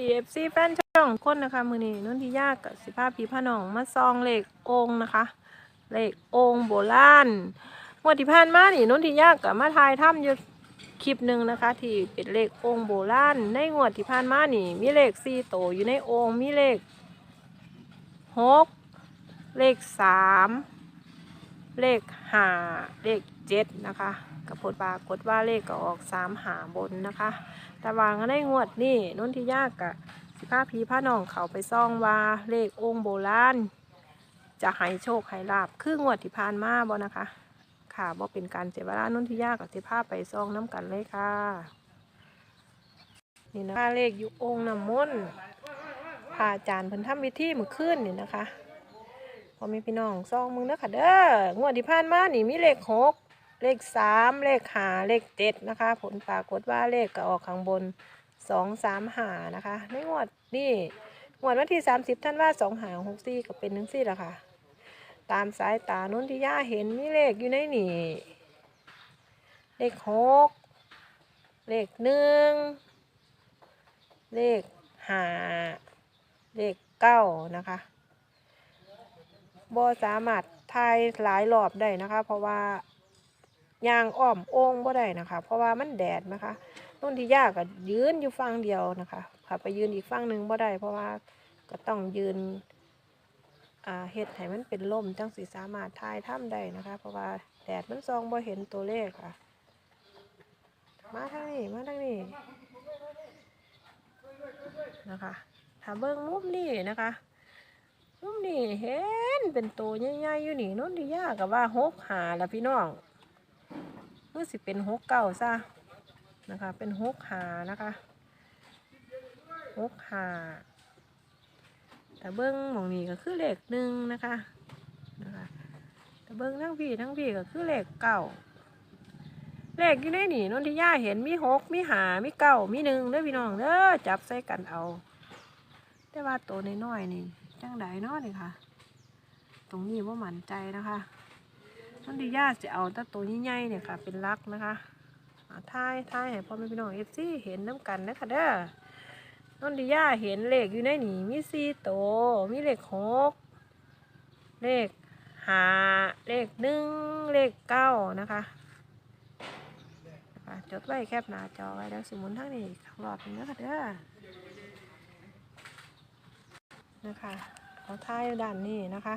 DFC แฟนช่องคนนะคะ มือนี้นุ่นที่ยากกับสิภาพพีพนองมาซองเหลของนะคะเหลของโบราณงวดที่ผ่านมานี่นุ่นที่ยากกับมาทายถ้ำอยู่คลิปหนึ่งนะคะ ที่เป็นเหลของโบราณในงวดที่ผ่านมานี่ มีเลขสี่โตอยู่ในองมีเลขหกเลขสาม เลขห้าเลขเจ็ดนะคะกับผลปรากฏว่าเลขก็ออกสามหาบนนะคะ แต่วางในงวดนี่นุ่นที่ยากกะสิพาพีพาน้องเขาไปซ่องว่าเลของค์โบราณจะให้โชคให้ลาบคืองวดที่ผ่านมาบ่นะคะ ค่ะบ่เป็นการเสียเวลานุ่นที่ยากกับสิพาไปซ่องน้ำกันเลยค่ะ นี่นะคะเลขอยู่องค์น้ำมนต์พระอาจารย์เพิ่นทำพิธีมื่อคืนนี่นะคะ พอมีพี่น้องซองมึงเด้อค่ะเด้องวดที่ผ่านมานี่มีเลขหกเลขสามเลขหาเลขเจ็ดนะคะ ผลปรากฏว่าเลขก็ออกข้างบนสองสามหานะคะในงวดนี่งวดวันที่สามสิบท่านว่าสองหาหกสี่ก็เป็นหนึ่งสี่ละค่ะ ตามสายตานุนที่ย่าเห็นมีเลขอยู่ในนี่ เลขหกเลขหนึ่งเลขหาเลขเก้านะคะ บ่สามารถทายหลายรอบได้นะคะ เพราะว่ายางอ้อมโอ่งบ่ได้นะคะ เพราะว่ามันแดดนะคะนุ่นที่ยากก็ยืนอยู่ฝั่งเดียวนะคะค่ะไปยืนอีกฝั่งหนึ่งบ่ได้ เพราะว่าก็ต้องยืนอ่าเฮ็ดให้มันเป็นลมจังสิสามารถทายถ้ำได้นะคะ เพราะว่าแดดมันซองบ่เห็นตัวเลขค่ะ มาทางนี้มาทางนี้นะคะถ้าเบิ่งมุมนี้นะคะ มุมนี้เห็นเป็นตัวใหญ่ๆอยู่นี่นุ่นที่ยากกับว่าหกหาละพี่น้องเมื่อสิเป็นหกเก้าซะนะคะ เป็นหกหานะคะหกหาแต่เบิ้งมองนี้ก็คือเลขหนึ่งนะคะนะคะแต่เบิ้งทั้งพี่ทั้งพี่ก็คือเลขเก้าเลขอยู่ในนี่นนทิยาเห็นมีหกมีหามีเก้ามีหนึ่งเด้อพี่น้องเด้อจับใส่กันเอา แต่ว่าตัวน้อยๆนี่ จังไดเนาะนี่ค่ะ ตรงนี้ว่ามั่นใจนะคะนนทิยาจะเอาแตตัวใหญ่ๆเนี่ยค่ะ เป็นลักนะคะท้ายท้ายให้พ่อแม่พี่น้องเอฟซีเห็นน้ำกันนะคะเด้อนนทิยาเห็นเลขอยู่ในนี่มีสี่ตัวมีเลขหกเลขห้าเลขหนึ่งเลขเก้านะคะ จดไว้แคบหน้าจอไว้แล้วสมุนทั้งนี้ข้างรอบนี้นะคะเด้อ นะคะเอาท้ายด้านนี้นะคะ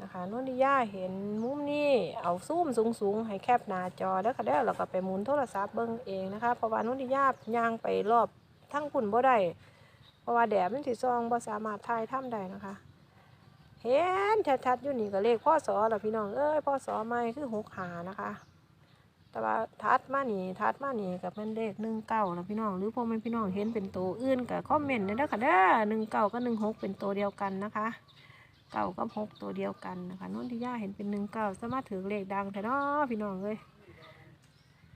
นะคะนนทิยาเห็นมุมนี้เอาซูมสูงๆ ให้แคบหน้าจอแล้วก็ได้วเราก็ไปหมุนโทรศัพท์เบิ่งเองนะคะเพราะว่านนทิยาย่างไปรอบทั้งปุ่นบ่ได้เพราะว่าแดดมันสิซองบ่สามารถถ่ายทำได้นะคะ เห็นชัดๆอยู่นี่ก็เลขพ่อสอล่ะพี่น้องเอ้ยพ่อสอใหม่คือหกหานะคะ แต่ว่าทัดมานี่ทัดมานี่กับเป็นเลขหนึ่งเก้าแล้วพี่น้อง หรือพอแมันพี่น้องเห็นเป็นตัวอื่นกับคอมเมนต์ได้ด้อค่ะเด้อหนึ่งเก้ากับหนึ่งหกเป็นตัวเดียวกันนะคะเก้ากับหกตัวเดียวกันนะคะน้นทิยาเห็นเป็นหนึ่งเก้าสามารถถือเลขดังแต่เนาะพี่น้องเลย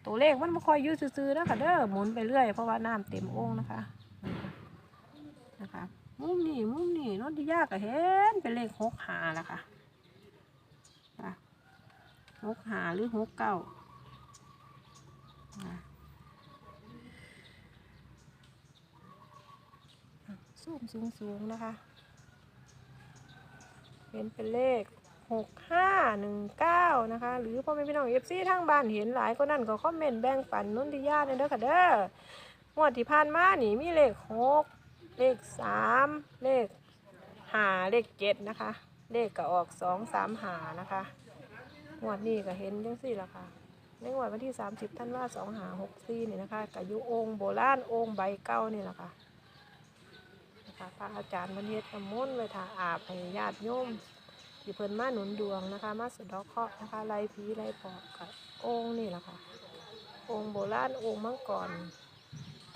ตัวเลขมันไม่ค่อยยืดซื่อๆนะคะเด้อหมุนไปเรื่อยเพราะว่าน้ำเต็มโอ่งนะคะนะคะมุมนี้มุมนี้น้นทิยาก็เห็นเป็นเลขหกหาละค่ะค่ะหกหาหรือหกเก้า อะสูงสูงนะคะเป็นเป็นเลขหกห้าหนึ่งเก้านะคะ หรือพ่อแม่พี่น้องเอฟซีทางบ้านเห็นหลายก็นั่นก็คอมเมนต์แบ่งปันนุ่นทิยาเนี่ยเด้อค่ะเด้องวดที่ผ่านมานี่มีเลขหกเลขสามเลขหาเลขเจ็ดนะคะ เลขก็ออกสองสามหานะคะงวดนี้ก็เห็นจังสี่ละค่ะ ในงวดวันที่สามสิบท่านว่าสองหาหกสี่นี่นะคะกับยุองค์โบราณองค์ใบเก้านี่แหละค่ะนะคะพระอาจารย์มันเฮ็ดน้ำมนต์ไว้ทาอาบให้ญาติโยมที่เพิ่นมาหนุนดวงนะคะ มาสะเดอกเคราะห์นะคะไล่ผีไล่ปอบกับองค์นี่แหละค่ะองค์โบราณองค์มังกร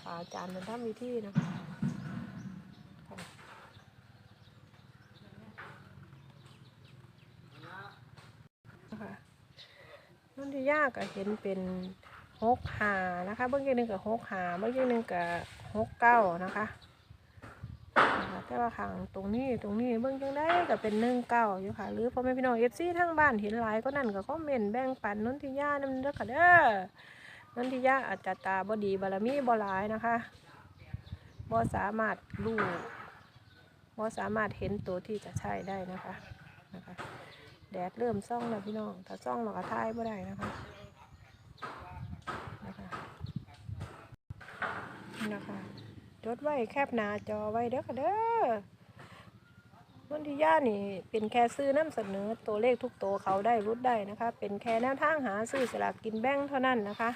พระอาจารย์เป็นทำวิธีนะคะ นุ่นที่ยากก็เห็นเป็นหกหานะคะ เบื้องที่หนึ่งกับหกหาเบื้องที่หนึ่งกับหกเก้านะคะแต่ว่าข้างตรงนี้ตรงนี้เบิ่งจังได้ก็เป็นหนึ่งเก้าอยู่ค่ะ หรือพ่อแม่พี่น้องเอฟซีทางบ้านเห็นหลายก็นั่นก็คอมเมนต์แบ่งปันนนทิยานำเด้อค่ะเด้อนนทิยาอาจจะตาบ่ดีบารมีบ่หลายนะคะบ่สามารถรู้บ่สามารถเห็นตัวที่จะใช้ได้นะคะนะคะ แดดเริ่มซ่องแล้วพี่น้อง ถ้าซ่องเราก็ถ่ายบ่ได้นะคะนะคะนะคะจดไว้แคบหน้าจอไว้เด้อค่ะเด้อวันที่ย่านี่เป็นแค่ซื้อน้ำเสนอตัวเลขทุกตัวเขาได้รุดได้นะคะ เป็นแค่แนวทางหาซื้อสลากกินแบ่งเท่านั้นนะคะ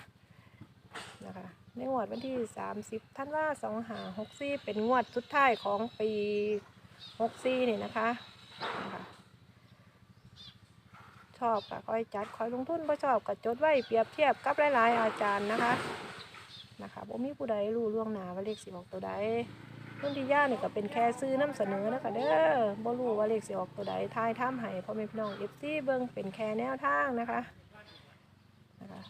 นะคะในงวดวันที่ 30ท่านว่า2หา64เป็นงวดสุดท้ายของปี64นี่นะคะนะคะ ชอบก็ค่อยจัดค่อยลงทุนบ่ชอบก็จดไว้เปรียบเทียบกับหลายๆอาจารย์นะคะนะคะบ่มีผู้ใดรู้ล่วงหน้าว่าเลขสิออกตัวใดต้นที่ย่าเนี่ก็เป็นแค่ซื้อน้ำเสนอนะคะเด้อบ่รู้ว่าเลขสิออกตัวใดทายท่ามให้พ่อแม่พี่น้อง FC เบิ่งเป็นแค่แนวทางนะคะนะคะ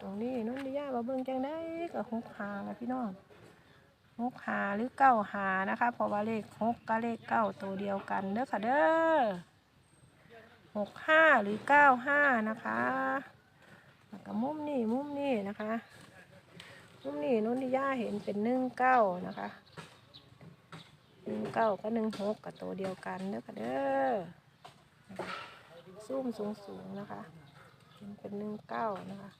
ตรงนี้นุ่นที่ย่ามาเบิ่งจังได้ก็หกหาละพี่น้องหกหาหรือเก้าหานะคะเพราะว่าเลขหกกับเลขเก้าตัวเดียวกันเด้อค่ะเด้อ หกห้าหรือเก้าห้านะคะแล้วก็มุมนี่มุมนี่นะคะมุมนี่นุ่นที่ย่าเห็นเป็นหนึ่งเก้านะคะหนึ่งเก้ากับหนึ่งหกกับตัวเดียวกันเด้อค่ะเด้อซูมสูงสูงนะคะ เป็นหนึ่งเก้านะคะ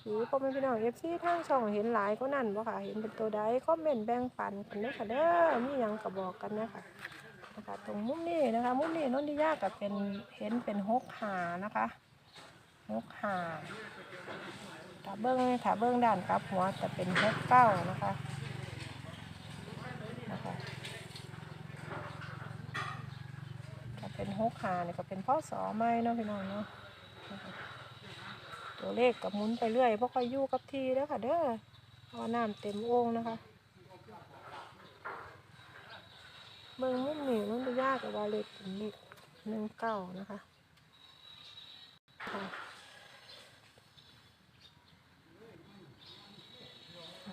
ผีพ่อแม่พี่น้องเอฟซีทางช่องเห็นหลายก็นั่นบ่ค่ะ เห็นเป็นตัวใดคอมเมนต์แบ่งปันกันเด้อค่ะเด้อมีหยังก็บอกกันนะคะนะคะตรงมุมนี้นะคะ มุมนี้นนทิยากับเป็นเห็นเป็นหกหานะคะหกหาถ้าเบิ้งถ้าเบิ้งด้านกลับหัวจะเป็นหกเก้านะคะนะคะถ้าเป็นหกหาเนี่ยก็เป็นพ่อสอไม้เนาะพี่น้องเนาะ ตัวเลขกับหมุนไปเรื่อยเพราะค่อยอยู่กับที่แล้วค่ะเด้อว่าน้ำเต็มโอ่งนะคะ เบิ่งมุมนี่มันจะยากกับว่าเลขเป็นเลขหนึ่งเก้านะคะ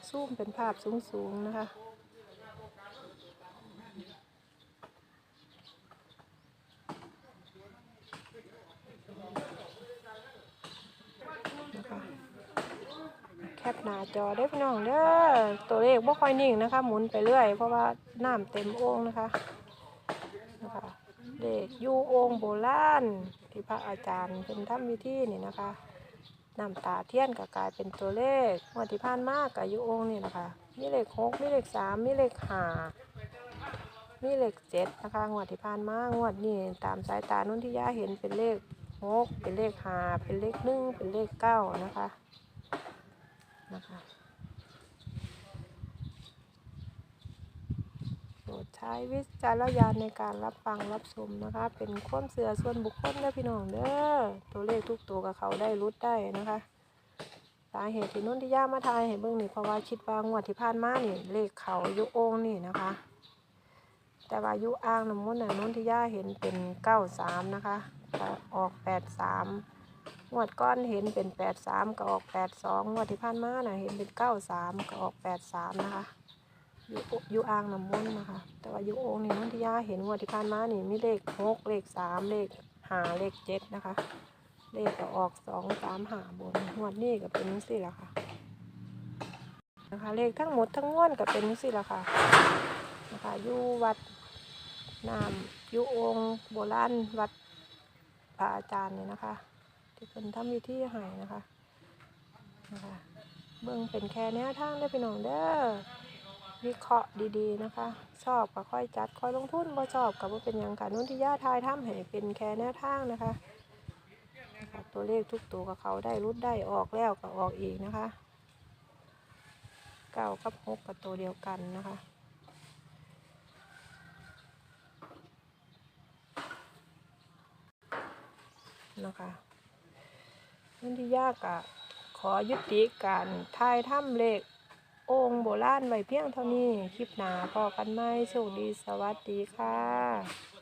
ซูมเป็นภาพสูงๆนะคะแคปหน้าจอได้อพี่น้องเด้อตัวเลขบ่ค่อยนิ่งนะคะ หมุนไปเรื่อย เพราะว่าน้ำเต็มโอ่งนะคะนะคะเลขอยูโอ่งโบราณที่พระอาจารย์เป็นทำวิธีนี่นะคะน้ำตาเทียนก็กลายเป็นตัวเลขงวดที่ผ่านมากกับยูโอ่งนี่นะคะมีเลขหกมีเลขสามมีเลขห้ามีเลขเจ็ดนะคะงวดที่ผ่านมางวดนี้ตามสายตานุ่นที่ย่าเห็นเป็นเลขหกเป็นเลขห้าเป็นเลขหนึ่งเป็นเลขเก้านะคะ นะคะโปรดใช้วิจารณญาณในการรับฟังรับชมนะคะ เป็นความเสื่อส่วนบุคคลนะพี่น้องเด้อตัวเลขทุกตัวกับเขาได้รุดได้นะคะสาเหตุที่นุ่นที่ย่ามาทายให้เบิ่งนี่เพราะว่าคิดว่างวดที่ผ่านมานี่เลขเขายุโองนี่นะคะ แต่ว่ายุอ่างน้ำมนน่ะนุ่นที่ย่าเห็นเป็นเก้าสามนะคะออกแปดสาม งวดก้อนเห็นเป็นแปดสามก็ออกแปดสองงวดที่ผ่านมาน่ะเห็นเป็นเก้าสามก็ออกแปดสามนะคะอยู่อยู่อ่างน้ำมนต์นะคะ แต่ว่าอยู่โอ่งนี่นันทิยาเห็นงวดที่ผ่านมานี่มีเลขหกเลขสามเลขหาเลขเจ็ดนะคะ เลขก็ออกสองสามหาบนงวดนี้ก็เป็นสี่ละค่ะนะคะเลขทั้งหมดทั้งมวลก็เป็นสี่ละค่ะนะคะอยู่วัดน้ำอยู่องค์โบราณวัดพระอาจารย์เนี่ยนะคะ ที่เป็นทำวิธีให้นะคะนะคะเบิ่งเป็นแค่แนวทางได้อพี่น้องเด้อวิเคราะห์ดีๆนะคะ ชอบก็ค่อยจัดค่อยลงทุนบ่ชอบกับว่าเป็นอย่างค่ะนุ่นที่ย่าทายทำให้เป็นแค่แนวทางนะคะนะคะตัวเลขทุกตัวกับเขาได้รุดได้ออกแล้วก็ออกอีกนะคะเก้ากับหกกับตัวเดียวกันนะคะนะคะ นันที่ยากอะขอยุติการทายถ้ำเลของค์โบราณไว้เพียงเท่านี้ คลิปหนาพอกันไหมโชคดีสวัสดีค่ะ